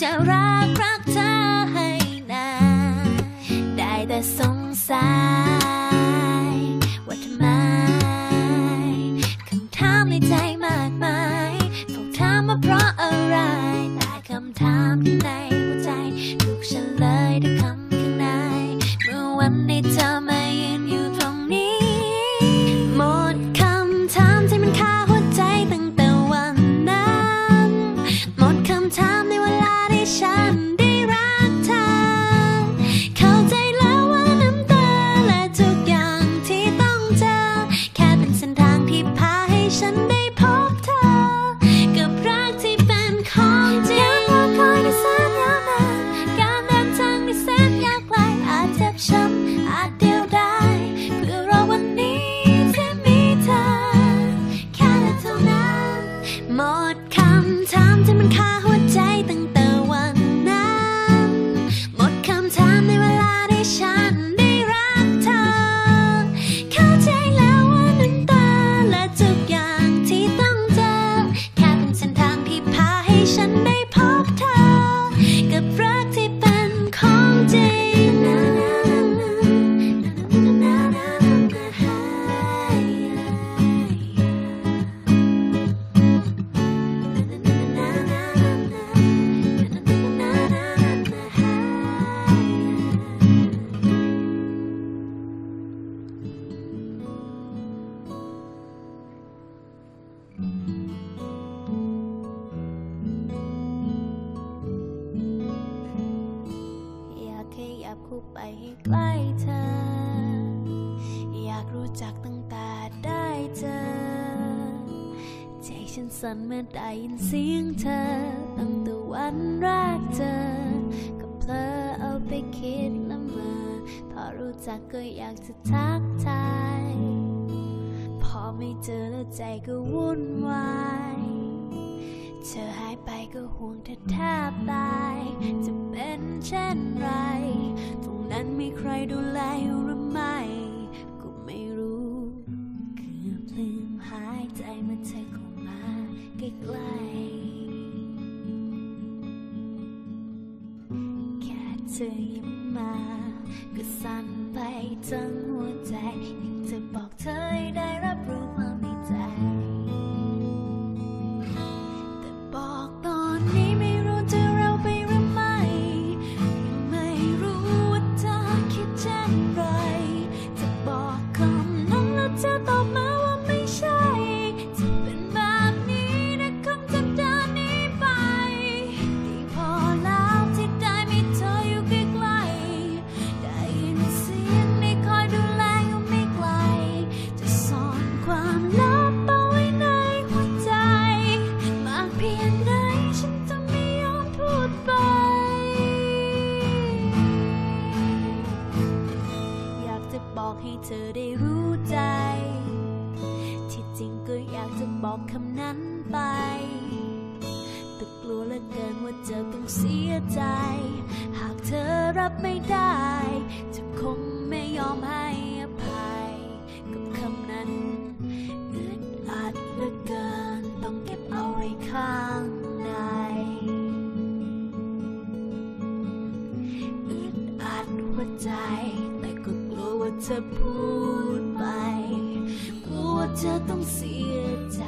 จะรัก จะเฉันสั่นเมื่อได้ยินเสียงเธอ ตั้งแต่วันแรกเจอ ก็เพลอเอาไปคิดละเมอพอรู้จักก็อยากจะทักทาย พอไม่เจอแล้วใจก็วุ่นวายเธอหายไปก็ห่วงเธอแทบตาย จะเป็นเช่นไร ตรงนั้นมีใครดูแลหรือไม่ก็ไม่รู้ เกือบลืมหายใจเมื่อเธอ แค่เธอยิ้มมา ก็สั่นไปทั้งหัวใจอยากจะบอกเธอได้ อึดอัดหัวใจ แต่ก็กลัวว่าจะพูดไป กลัวว่าจะต้องเสียใจ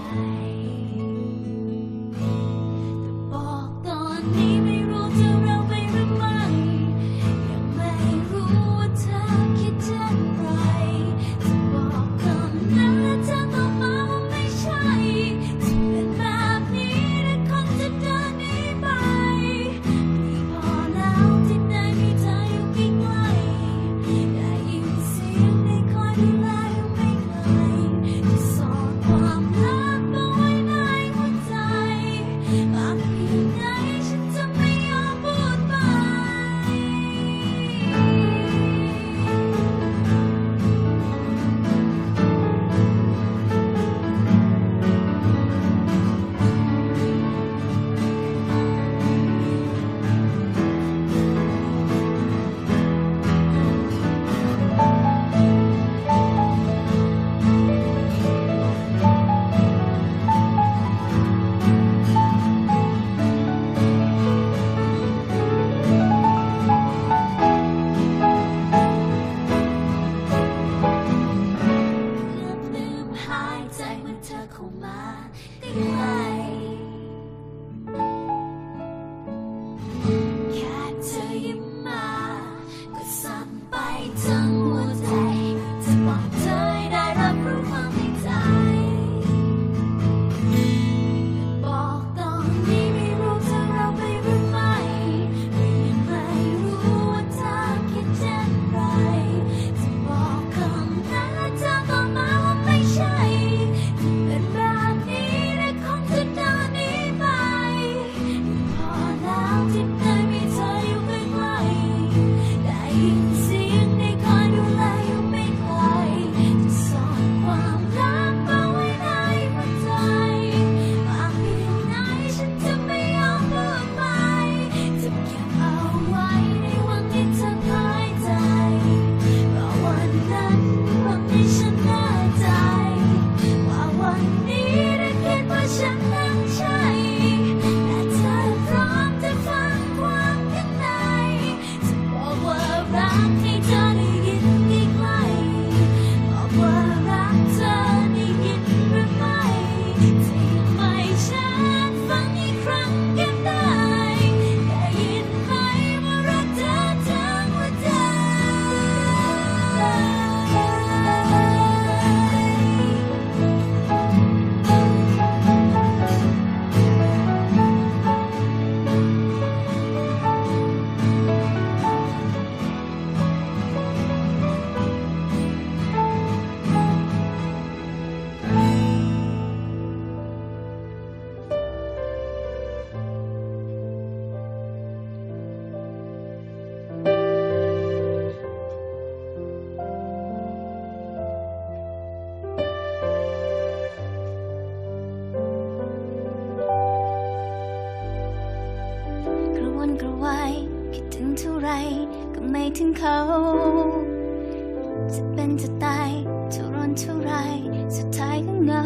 เงา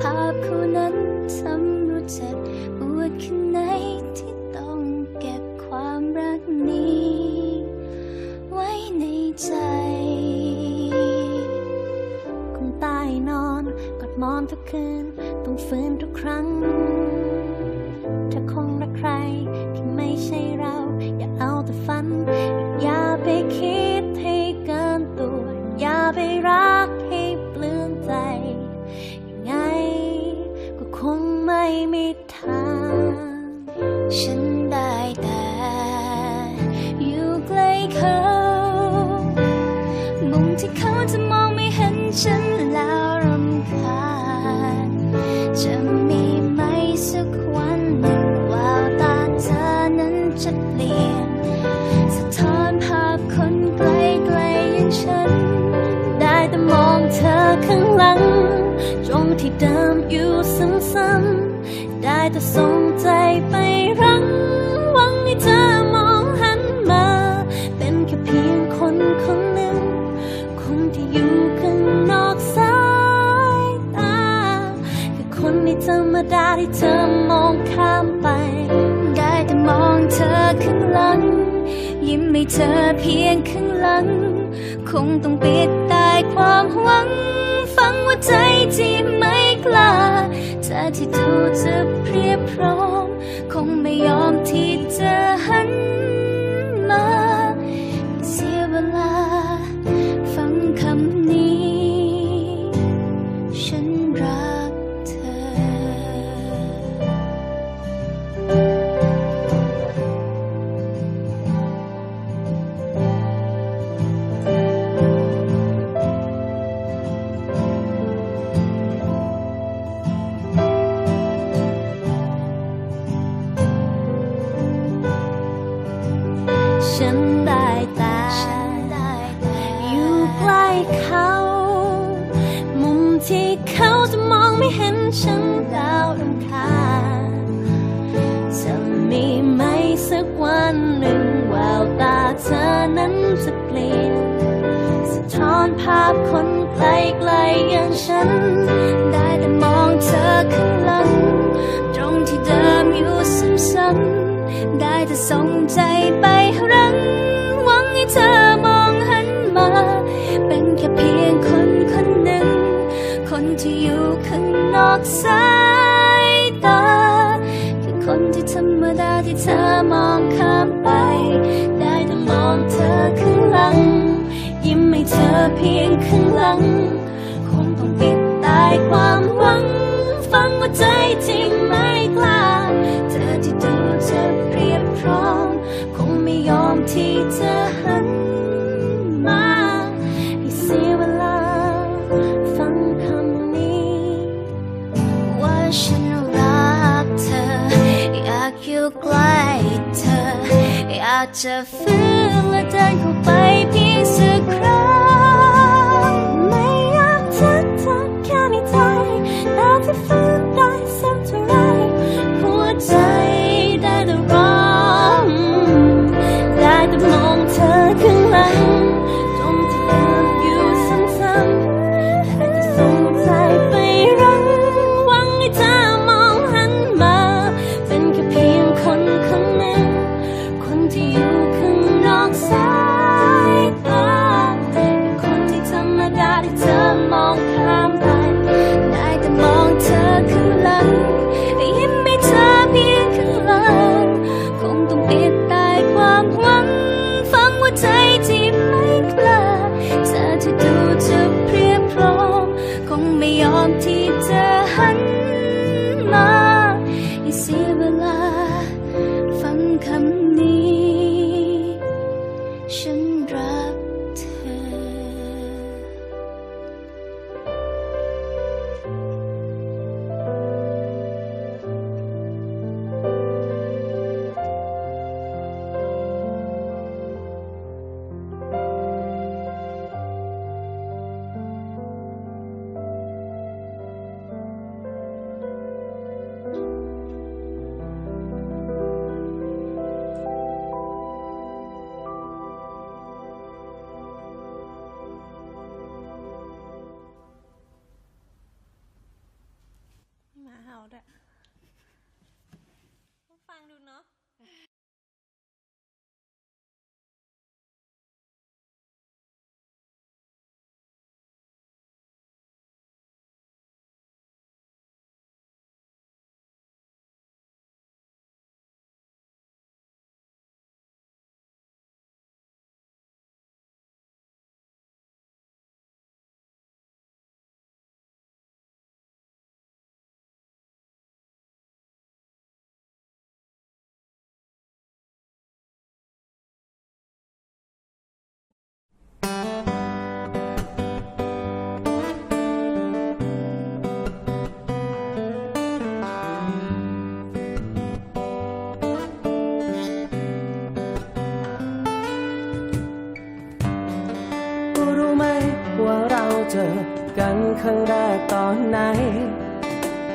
ภาพคู่นั้นซ้ำรู้เจ็บ ฉัน ได้แต่มองเธอข้างหลังจงที่เดิมอยู่ซ้ำๆได้แต่ส่งใจไปรังหวังให้เธอมองหันมา เป็นแค่เพียงคนคนหนึ่ง คนที่อยู่ข้างนอกสายตาคือคนในธรรมดาที่เธอมองข้ามไป ได้แต่มองเธอข้างหลังยิ้มให้เธอเพียงข้างหลัง คงต้องปิดตายความหวัง ฟังว่าใจที่ไม่กล้าเธอที่ดูจะเพรียบพร้อม คงไม่ยอมที่จะหัน สายตา คือคนที่ธรรมดาที่เธอมองข้ามไป ได้แต่มองเธอข้างหลัง ยิ้มให้เธอเพียงข้างหลัง คงต้องปิดตายความหวัง ฟังว่าใจจริงไม่กล้า เธอที่ดูจะเปรียบพร้อม คงไม่ยอมที่จะหัน อากจะฟื้นและเดินเข้าไปเพียงสัก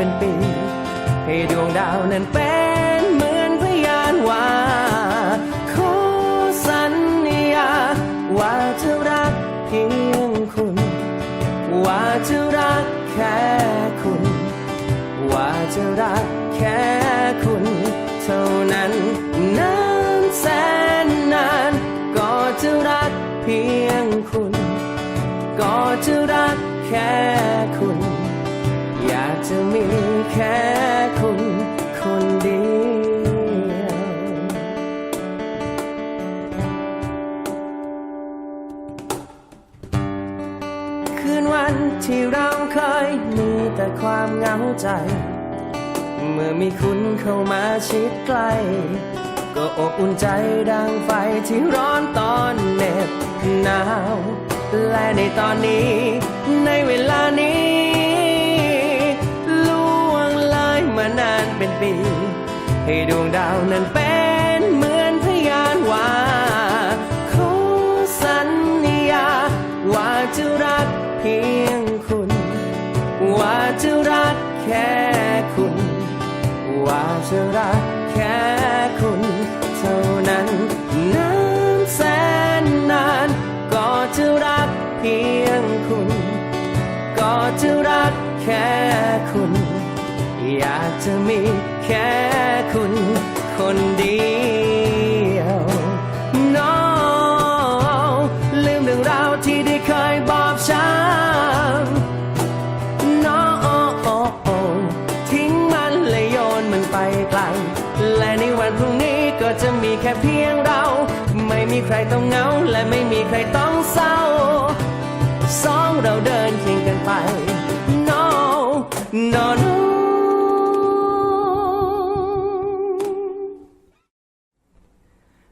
เป็นปี ให้ดวงดาวนั้นเป็นเหมือนพยานว่าขอสัญญาว่าจะรักเพียงคุณ ว่าจะรักแค่คุณ ว่าจะรักแค่คุณเท่านั้นนานแสนนานก็จะรักเพียงคุณ ก็จะรักแค่คุณ จะมีแค่คุณคนเดียวคืนวันที่เราเคยมีแต่ความเหงาใจ เมื่อมีคุณเข้ามาชิดใกล้ก็อบอุ่นใจดังไฟที่ร้อนตอนเหน็บหนาว และในตอนนี้ในเวลานี้ มานานเป็นปี ให้ดวงดาวนั้นเป็นเหมือนพยานว่าขอสัญญา ว่าจะรักเพียงคุณ ว่าจะรักแค่คุณ ว่าจะรักแค่คุณเท่านั้นนานแสนนาน ก็จะรักเพียงคุณ ก็จะรักแค่คุณ อยากจะมีแค่คุณคนเดียว No ลืมเรื่องราวที่ได้เคยบอกฉัน No ทิ้งมันและโยนมันไปไกล และในวันพรุ่งนี้ก็จะมีแค่เพียงเรา ไม่มีใครต้องเหงา และไม่มีใครต้องเศร้า สองเราเดินเคียงกันไป No No No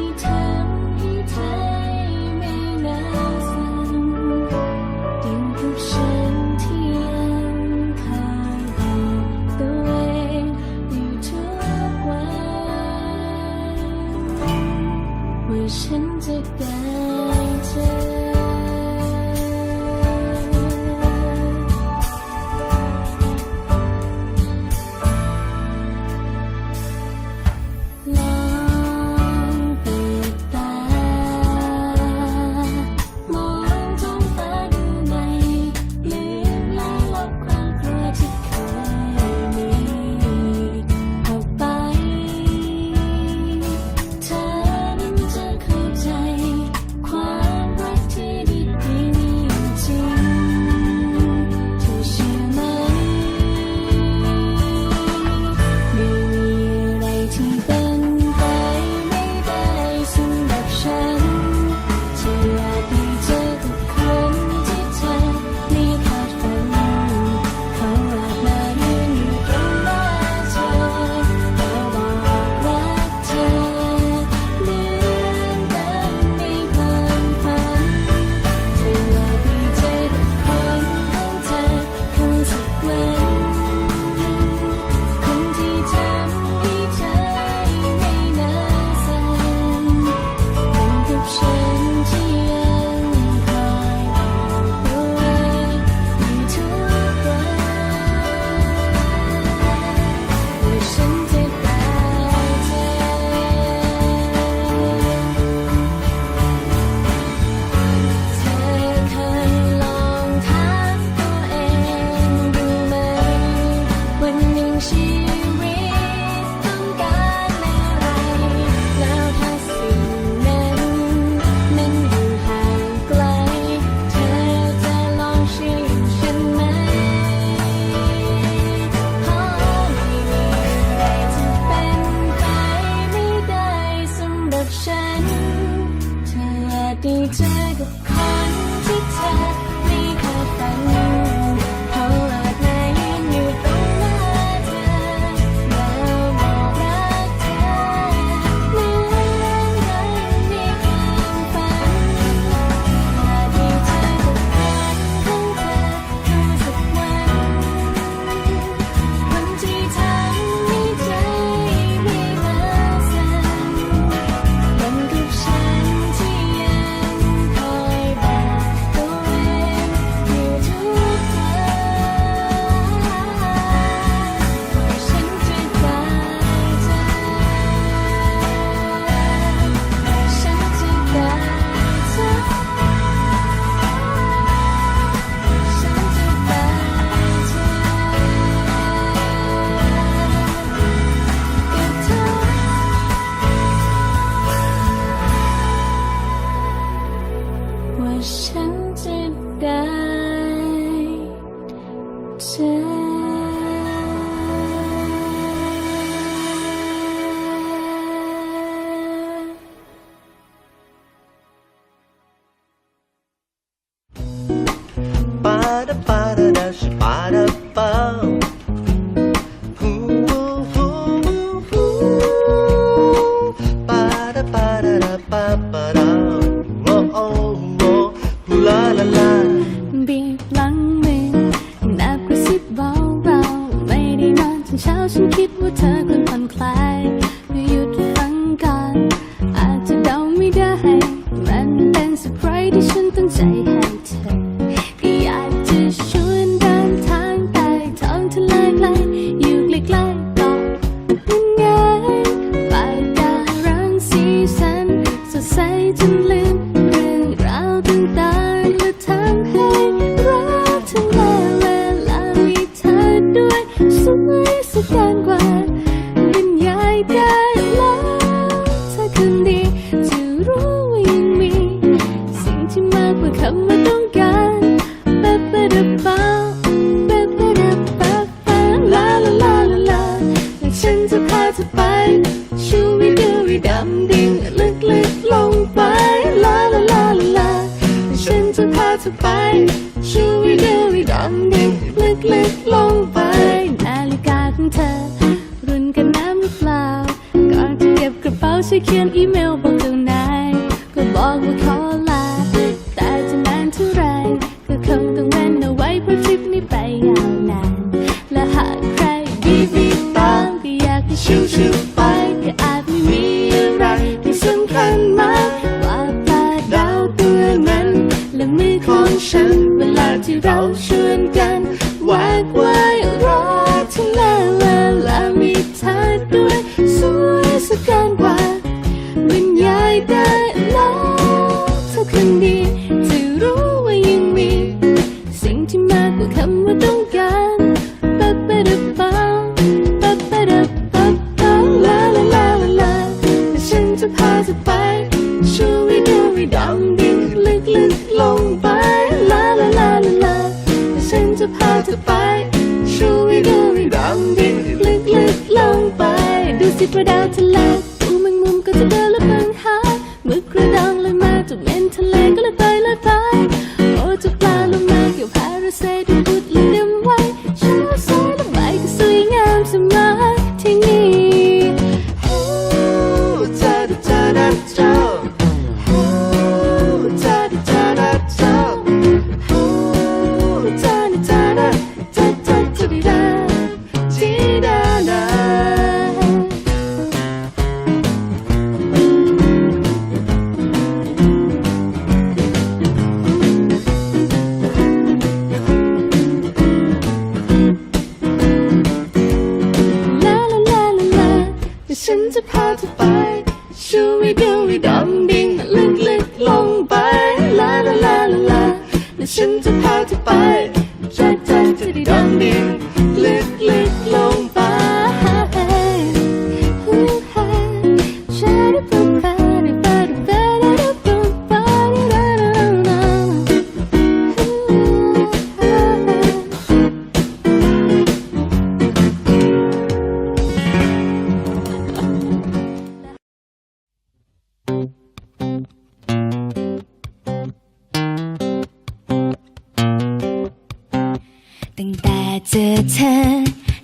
你。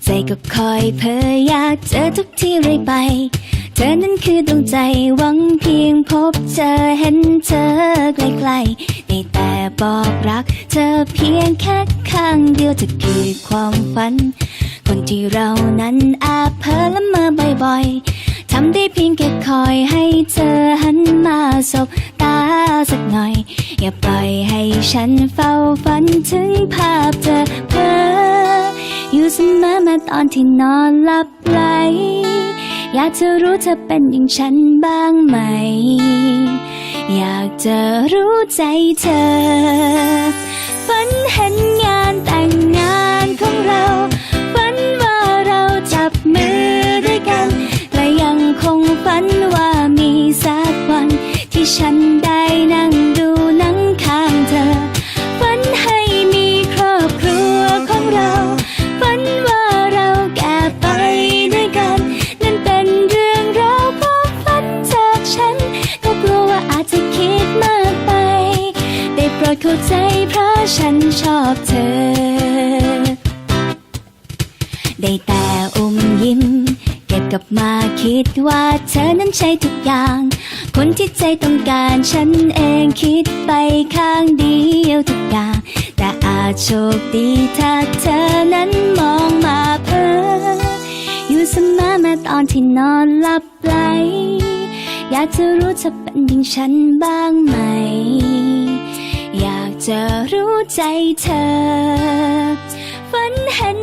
ใจก็คอยเพยอยากเจอทุกที่เรื่อยไป เธอนั้นคือดวงใจหวังเพียงพบเจอเห็นเธอใกล้ๆได้แต่บอกรัก เธอเพียงแค่ข้างเดียวจะคือความฝัน คนที่เรานั้นอาเพ้อละเมอบ่อยๆทำได้เพียงแค่คอยให้เธอหันมาสบตาสักหน่อย อย่าปล่อยให้ฉันเฝ้าฝันถึงภาพเธอเพ้อ อยู่เสมอมาตอนที่นอนหลับไหล อยากจะรู้เธอเป็นอย่างฉันบ้างไหม อยากจะรู้ใจเธอ ฝันเห็นงานแต่งงานของเรา ฝันว่าเราจับมือด้วยกัน และยังคงฝันว่ามีสักวันที่ฉันได้นั่ง ใช่ทุกอย่าง คนที่ใจต้องการฉันเองคิดไปข้างเดียวทุกอย่าง แต่อาจโชคดีถ้าเธอนั้นมองมาเพ้ออยู่เสมอแม้ตอนที่นอนหลับไหลอยากจะรู้เธอเป็นอย่างฉันบ้างไหม อยากจะรู้ใจเธอ ฝันเห็น